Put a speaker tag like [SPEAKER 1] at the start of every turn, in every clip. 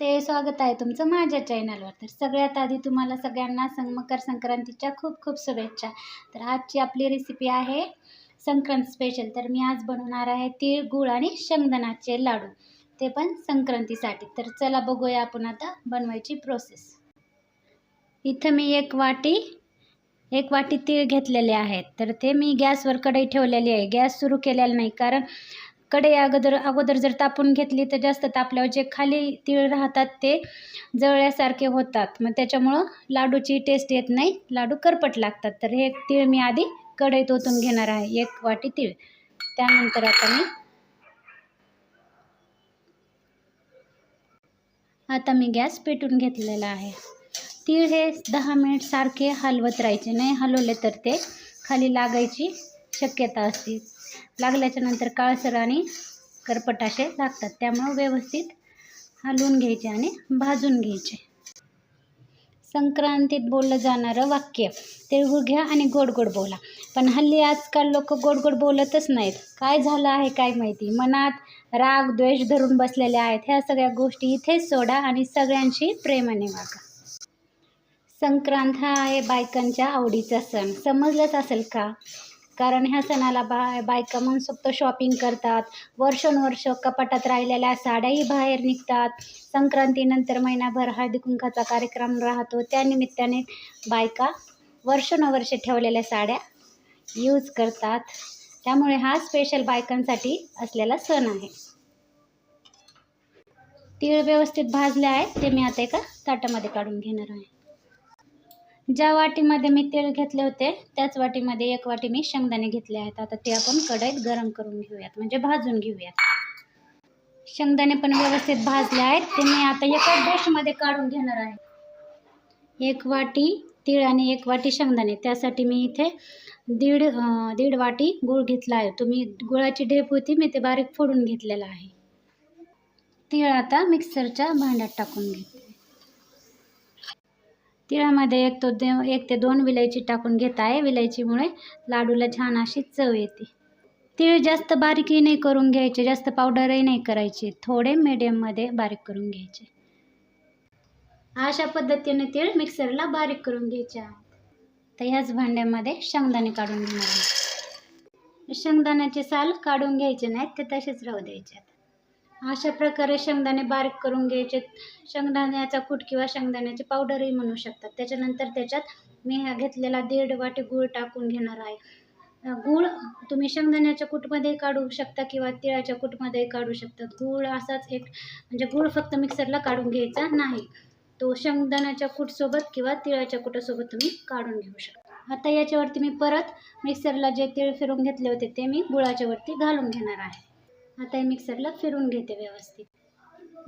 [SPEAKER 1] नमस्ते स्वागत आहे तुमचं माझ्या चॅनलवर तर सगळ्यात आधी तुम्हाला सगळ्यांना सं मकर संक्रांतीच्या खूप खूप शुभेच्छा. तर आजची आपली रेसिपी आहे संक्रांत स्पेशल तर मी आज बनवणार आहे तीळ गुळ आणि शेंगदाण्याचे लाडू. ते पण संक्रांतीसाठी. तर चला बघूया आपण आता बनवायची प्रोसेस इथं मी एक वाटी एक वाटी तीळ घेतलेले आहेत. तर ते मी गॅसवर कढई ठेवलेली आहे. गॅस सुरू केलेला नाही कारण कढई अगोदर अगोदर जर तापून घेतली तर जास्त तापल्यावर जे खाली तीळ राहतात ते जळल्यासारखे होतात. मग त्याच्यामुळं लाडूची टेस्ट येत नाही. लाडू करपट लागतात. तर हे तीळ मी आधी कढईत ओतून घेणार आहे. एक वाटी तीळ. त्यानंतर आता मी आता मी गॅस पेटून घेतलेला आहे. तीळ हे दहा मिनिट सारखे हलवत राहायचे. नाही हलवले तर ते खाली लागायची शक्यता असते. लागल्याच्या नंतर काळसर आणि करपट असे लागतात. त्यामुळं व्यवस्थित हलवून घ्यायचे आणि भाजून घ्यायचे. संक्रांतीत बोललं जाणारं वाक्य तिळगुळ घ्या आणि गोड गोड बोला. पण हल्ली आजकाल लोक गोड गोड बोलतच नाहीत. काय झालं आहे काय माहिती? मनात राग द्वेष धरून बसलेले आहेत. ह्या सगळ्या गोष्टी इथेच सोडा आणि सगळ्यांशी प्रेमाने वागा. संक्रांत हा आहे बायकांच्या आवडीचा सण. समजलंच असेल का? कारण ह्या सणाला बा बायका मनसोक्त शॉपिंग करतात. वर्षानुवर्ष कपाटात राहिलेल्या साड्याही बाहेर निघतात. संक्रांतीनंतर महिनाभर हळदी कुंकाचा कार्यक्रम राहतो. त्यानिमित्ताने बायका वर्षानुवर्षे ठेवलेल्या साड्या यूज करतात. त्यामुळे हा स्पेशल बायकांसाठी असलेला सण आहे. तीळ व्यवस्थित भाजले आहेत ते मी आता एका ताटामध्ये काढून घेणार आहे. ज्या वाटीमध्ये मी तेल घेतले होते त्याच वाटीमध्ये एक वाटी मी शेंगदाणे घेतले आहेत. आता ते आपण कढईत गरम करून घेऊयात म्हणजे भाजून घेऊयात. शेंगदाणे पण व्यवस्थित भाजले आहेत. ते मी आता एका डिशमध्ये काढून घेणार आहे. एक वाटी तीळ आणि एक वाटी शेंगदाणे. त्यासाठी मी इथे दीड दीड वाटी गूळ घेतला आहे. तुम्ही गुळाची ढेप होती मी ते बारीक फोडून घेतलेलं आहे. तीळ आता मिक्सरच्या भांड्यात टाकून घेते. तिळामध्ये एक तो दे एक ते दोन विलायची टाकून घेत आहे. विलायचीमुळे लाडूला छान अशी चव येते. तीळ जास्त बारीकही नाही करून घ्यायचे जास्त पावडरही नाही करायचे. थोडे मीडियममध्ये बारीक करून घ्यायचे. अशा पद्धतीने तीळ मिक्सरला बारीक करून घ्यायचे तर ह्याच भांड्यामध्ये शेंगदाणे काढून घेणार शेंगदाण्याचे साल काढून घ्यायचे नाहीत ते तसेच राहू द्यायचे. अशा प्रकारे शेंगदाणे बारीक करून घ्यायचे. शेंगदाण्याचा कूट किंवा शेंगदाण्याची पावडरही म्हणू शकतात. त्याच्यानंतर त्याच्यात मी हा घेतलेला दीड वाटी गूळ टाकून घेणार आहे. गूळ तुम्ही शेंगदाण्याच्या कूटमध्ये काढू शकता किंवा तिळाच्या कूटमध्येही काढू शकता. गूळ असाच एक म्हणजे गूळ फक्त मिक्सरला काढून घ्यायचा नाही. तो शेंगदाण्याच्या कूटसोबत किंवा तिळाच्या कूटासोबत तुम्ही काढून घेऊ शकता. आता याच्यावरती मी परत मिक्सरला जे तीळ फिरून घेतले होते ते मी गुळाच्यावरती घालून घेणार आहे. आता हे मिक्सरला फिरून घेते व्यवस्थित.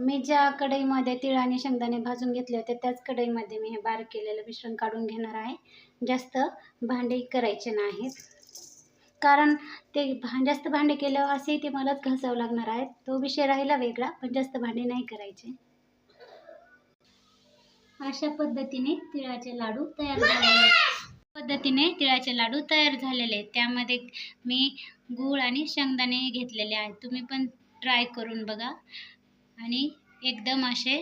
[SPEAKER 1] मी ज्या कढईमध्ये तीळ आणि शेंगदाणे भाजून घेतले होते त्याच कढईमध्ये मी हे बारीक केलेलं मिश्रण काढून घेणार आहे. जास्त भांडे करायचे नाहीत. कारण ते भा जास्त भांडे केल्यावर असे ते मलाच घासावं लागणार आहे. तो विषय राहिला वेगळा पण जास्त भांडे नाही करायचे. अशा पद्धतीने तिळाचे लाडू तयार झाले पद्धतीने तिळाचे लाडू तयार झालेले आहेत. त्यामध्ये मी गूळ आणि शेंगदाणे घेतलेले आहेत. तुम्ही पण ट्राय करून बघा. आणि एकदम असे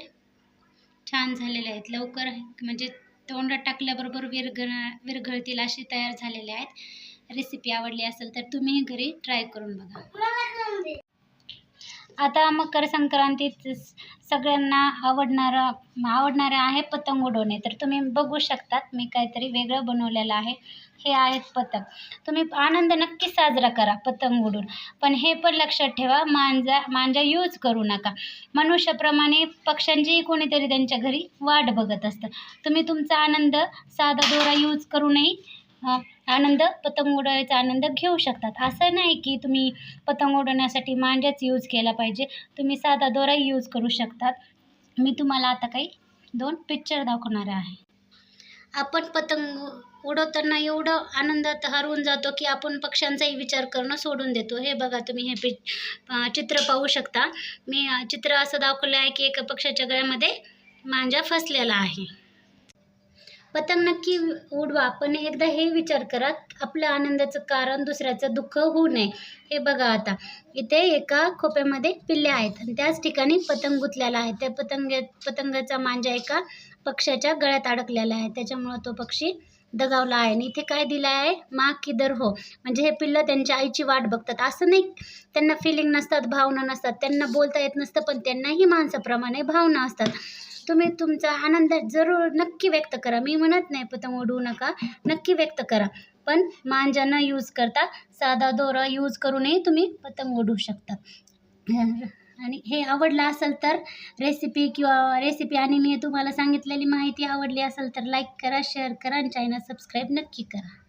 [SPEAKER 1] छान झालेले आहेत. लवकर म्हणजे तोंडात टाकल्याबरोबर विरघळ विरघळतील असे तयार झालेले आहेत. रेसिपी आवडली असेल तर तुम्हीही घरी ट्राय करून बघा. आता मकर संक्रांतीत सगळ्यांना आवडणारं आवडणारं आहे पतंग उडवणे. तर तुम्ही बघू शकतात मी काहीतरी वेगळं बनवलेलं आहे. हे आहेत पतंग. तुम्ही आनंद नक्की साजरा करा पतंग उडून. पण हे पण लक्षात ठेवा मांजा मांजा यूज करू नका. मनुष्याप्रमाणे पक्ष्यांचीही कोणीतरी त्यांच्या घरी वाट बघत असतं. तुम्ही तुमचा आनंद साधा दोरा यूज करूनही आनंद पतंग उडवायचा आनंद घेऊ शकतात. असं नाही की तुम्ही पतंग उडवण्यासाठी मांड्याच यूज केला पाहिजे. तुम्ही साधा दोरा यूज करू शकतात. मी तुम्हाला आता काही दोन पिक्चर दाखवणार आहे. आपण पतंग उडवताना एवढं आनंदात हरवून जातो की आपण पक्ष्यांचाही विचार करणं सोडून देतो. हे बघा तुम्ही हे पि चित्र पाहू शकता. मी चित्र असं दाखवलं आहे की एका पक्षाच्या गळ्यामध्ये मांजा फसलेला आहे. पतंग नक्की उडवा पण एकदा हे विचार करा आपल्या आनंदाचं कारण दुसऱ्याचं दुःख होऊ नये. हे बघा आता इथे एका खोप्यामध्ये पिल्ले आहेत आणि त्याच ठिकाणी पतंग गुंतलेला आहे. त्या पतंग पतंगाचा मांजा एका पक्ष्याच्या गळ्यात अडकलेला आहे. त्याच्यामुळं तो पक्षी दगावला आहे. आणि इथे काय दिलं आहे? मा किदर हो. म्हणजे हे पिल्लं त्यांच्या आईची वाट बघतात. असं नाही त्यांना फिलिंग नसतात भावना नसतात. त्यांना बोलता येत नसतं पण त्यांनाही माणसाप्रमाणे भावना असतात. तुम्ही तुमचा आनंद जरूर नक्की व्यक्त करा. मी म्हणत नाही पतंग उडवू नका नक्की व्यक्त करा. पण मांजा न यूज करता साधा दोरा यूज करूनही तुम्ही पतंग उडवू शकता. आणि हे आवडलं असेल तर रेसिपी किंवा रेसिपी आणि मी तुम्हाला सांगितलेली माहिती आवडली असेल तर लाईक करा शेअर करा आणि चॅनल सबस्क्राईब नक्की करा.